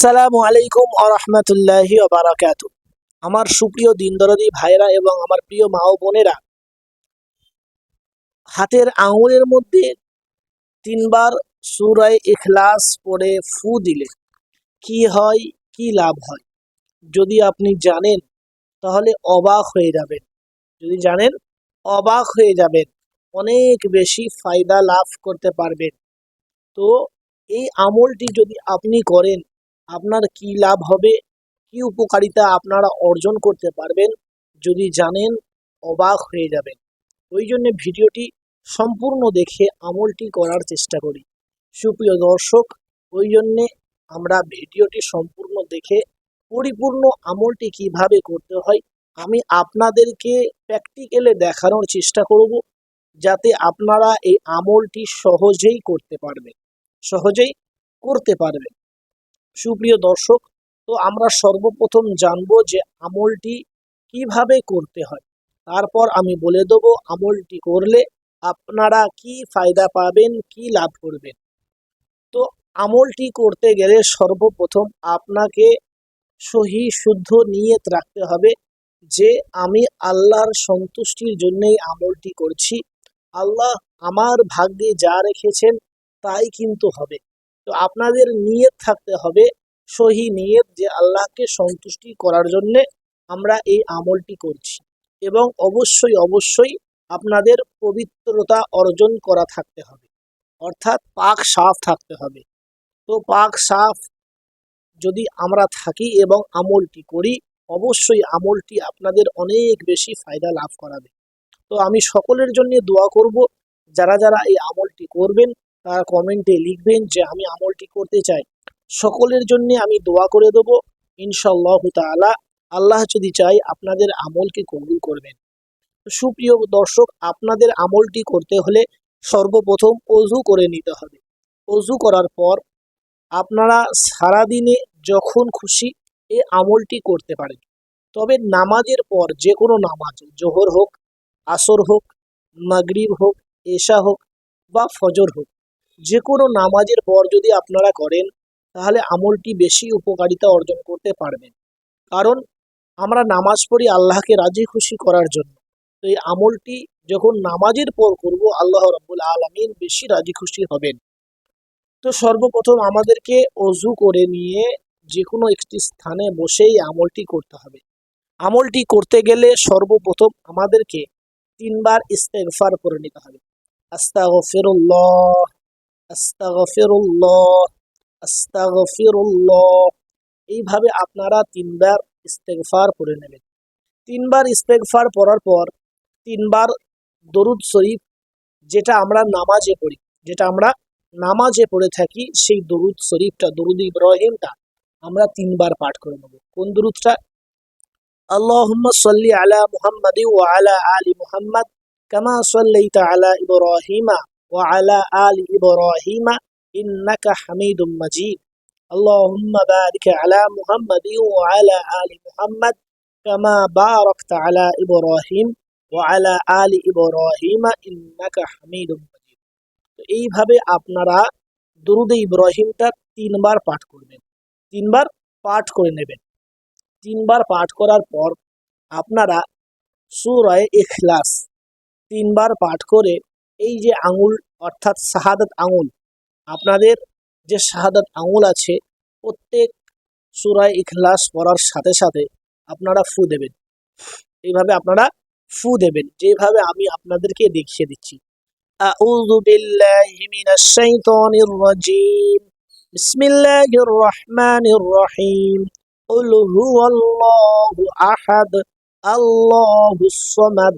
আসসালামু আলাইকুম আরহামতুল্লাহি বারাকাতু আমার সুপ্রিয় দিনদরদি ভাইরা এবং আমার প্রিয় মা ও বোনেরা, হাতের আঙুলের মধ্যে তিনবার সুরায় ইখলাস পড়ে ফু দিলে কি হয়, কি লাভ হয়? যদি আপনি জানেন, তাহলে অবাক হয়ে যাবেন। যদি জানেন, অবাক হয়ে যাবেন। অনেক বেশি ফায়দা লাভ করতে পারবেন। তো এই আমলটি যদি আপনি করেন আপনার কি লাভ হবে? কি উপকারিতা আপনারা অর্জন করতে পারবেন? যদি জানেন, অবাক হয়ে যাবেন। ওই জন্য ভিডিওটি সম্পূর্ণ দেখে আমলটি করার চেষ্টা করি। সুপ্রিয় দর্শক, ওই জন্যে আমরা ভিডিওটি সম্পূর্ণ দেখে পরিপূর্ণ আমলটি কীভাবে করতে হয়, আমি আপনাদেরকে প্র্যাকটিক্যালে দেখানোর চেষ্টা করব, যাতে আপনারা এই আমলটি সহজেই করতে পারবেন, সহজেই করতে পারবেন। সুপ্রিয় দর্শক, তো আমরা সর্বপ্রথম জানব যে আমলটি কীভাবে করতে হয়। তারপর আমি বলে দেব আমলটি করলে আপনারা কি ফায়দা পাবেন, কি লাভ করবেন। তো আমলটি করতে গেলে সর্বপ্রথম আপনাকে সহি শুদ্ধ নিয়ত রাখতে হবে যে আমি আল্লাহর সন্তুষ্টির জন্যই আমলটি করছি। আল্লাহ আমার ভাগ্যে যা রেখেছেন তাই কিন্তু হবে। তো আপনাদের নিয়ত থাকতে হবে, সহি নিয়ত যে আল্লাহকে সন্তুষ্টি করার জন্য আমরা এই আমলটি করছি এবং অবশ্যই অবশ্যই আপনাদের পবিত্রতা অর্জন করা থাকতে হবে। অর্থাৎ পাক সাফ থাকতে হবে। তো পাক সাফ যদি আমরা থাকি এবং আমলটি করি, অবশ্যই আমলটি আপনাদের অনেক বেশি ফায়দা লাভ করাবে। তো আমি সকলের জন্য দোয়া করব, যারা যারা এই আমলটি করবেন কমেন্টে লিখবেন যে, আমি আমলটি করতে চাই। সকলের জন্য আমি দোয়া করে দেবো। ইনশাল্লাহ তাআলা, আল্লাহ যদি চাই আপনাদের আমলকে কবুল করবেন। সুপ্রিয় দর্শক, আপনাদের আমলটি করতে হলে সর্বপ্রথম অজু করে নিতে হবে। অজু করার পর আপনারা সারাদিনে যখন খুশি এ আমলটি করতে পারেন। তবে নামাজের পর যে কোনো নামাজ, জোহর হোক, আসর হোক, মাগরিব হোক, এশা হোক বা ফজর হোক যে কোনো নামাজের পর যদি আপনারা করেন, তাহলে আমলটি বেশি উপকারিতা অর্জন করতে পারবেন। কারণ আমরা নামাজ পড়ি আল্লাহকে রাজি খুশি করার জন্য। তো এই আমলটি যখন নামাজের পর করব, আল্লাহ রাব্বুল আলামিন বেশি রাজি খুশি হবেন। তো সর্বপ্রথম আমাদেরকে অজু করে নিয়ে যে কোনো একটি স্থানে বসেই আমলটি করতে হবে। আমলটি করতে গেলে সর্বপ্রথম আমাদেরকে তিনবার ইস্তেগফার করে নিতে হবে। আস্তা আস্তাগফিরুল্লাহ। এইভাবে আপনারা তিনবার ইস্তেকফার করে নেবেন। তিনবার ইস্তেকফার পড়ার পর তিনবার দরুদ শরীফ যেটা আমরা নামাজে পড়ি, যেটা আমরা নামাজে পড়ে থাকি, সেই দরুদ শরীফটা, দরুদ ইব্রাহিমটা আমরা তিনবার পাঠ করে নেব। কোন দরুদটা? আল্লাহ আলা মুহাম্মাদি ও আলা আলী মুহাম্মদ, কামা সাল্লাইতা আলা ইব্রাহিমা। وعلى آل إبراهيم إنك حميد مجيد اللهم بارك على محمد وعلى آل محمد كما باركت على إبراهيم وعلى آل إبراهيم إنك حميد مجيد তো এইভাবে আপনারা দরুদ ইব্রাহিমটা তিনবার পাঠ করবেন তিনবার পাঠ করে নেবেন তিনবার পাঠ করার পর আপনারা সুরায় ইখলাস তিনবার পাঠ করে এই যে আঙুল অর্থাৎ শাহাদাত আঙুল আপনাদের যে শাহাদাত আঙুল আছে প্রত্যেক সুরায় ইখলাস পড়ার সাথে সাথে আপনারা ফু দেবেন এইভাবে আপনারা ফু দেবেন যেভাবে আমি আপনাদেরকে দেখিয়ে দিচ্ছি أعوذ بالله من الشيطان الرجيم بسم الله الرحمن الرحيم قل هو الله أحد الله الصمد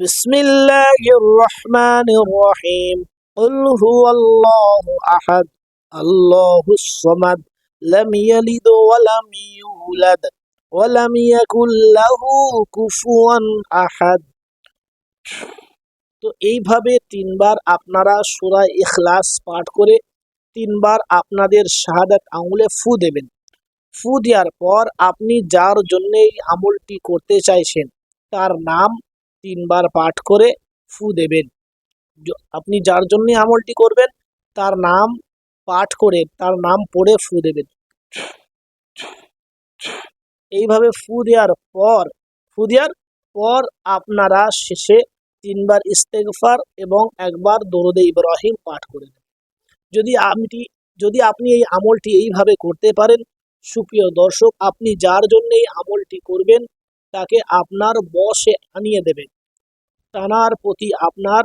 بسم الله الرحمن الرحيم قل هو الله أحد الله الصمد لم يلد ولم يولد ولم يكن له كفوا أحد তো এইভাবে তিনবার আপনারা সূরা ইখলাস পাঠ করে তিনবার আপনাদের শাহাদাত আঙুলে ফু দেবেন ফু দেওয়ার পর আপনি যার জন্য এই আমলটি করতে চাইছেন তার নাম তিনবার পাঠ করে ফু দেবেন। আপনি যার জন্য আমলটি করবেন, তার নাম পাঠ করে, তার নাম পড়ে ফু দেবেন। এইভাবে ফু দেওয়ার পর, ফু দেওয়ার পর আপনারা শেষে তিনবার ইস্তেগফার এবং একবার দরুদে ইব্রাহিম পাঠ করে দেবেন যদি আপনি যদি আপনি এই আমলটি এইভাবে করতে পারেন, সুপ্রিয় দর্শক, আপনি যার জন্য এই আমলটি করবেন, তাকে আপনার বশে আনিয়ে দেবেন। তানার প্রতি আপনার,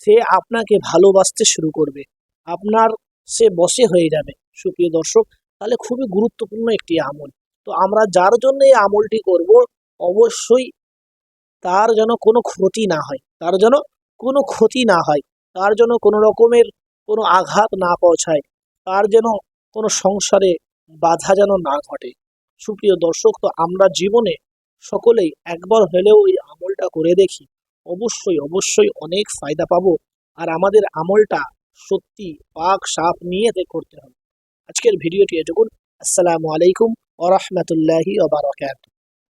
সে আপনাকে ভালোবাসতে শুরু করবে। আপনার, সে বসে হয়ে যাবে। সুপ্রিয় দর্শক, তাহলে খুবই গুরুত্বপূর্ণ একটি আমল। তো আমরা যার জন্য এই আমলটি করব, অবশ্যই তার যেন কোনো ক্ষতি না হয়। তার যেন কোনো ক্ষতি না হয়। তার যেন কোনো রকমের কোনো আঘাত না পৌঁছায়। তার যেন কোনো সংসারে বাধা যেন না ঘটে। সুপ্রিয় দর্শক, তো আমরা জীবনে সকলেই একবার হলেও ওই আমলটা করে দেখি। অবশ্যই অবশ্যই অনেক ফায়দা পাবো। আর আমাদের আমলটা সত্যি পাক সাপ নিয়ে করতে হবে। আজকের ভিডিওটি এটুকুন। আসসালামু আলাইকুম ওরহমতুল্লাহি ওবারকাত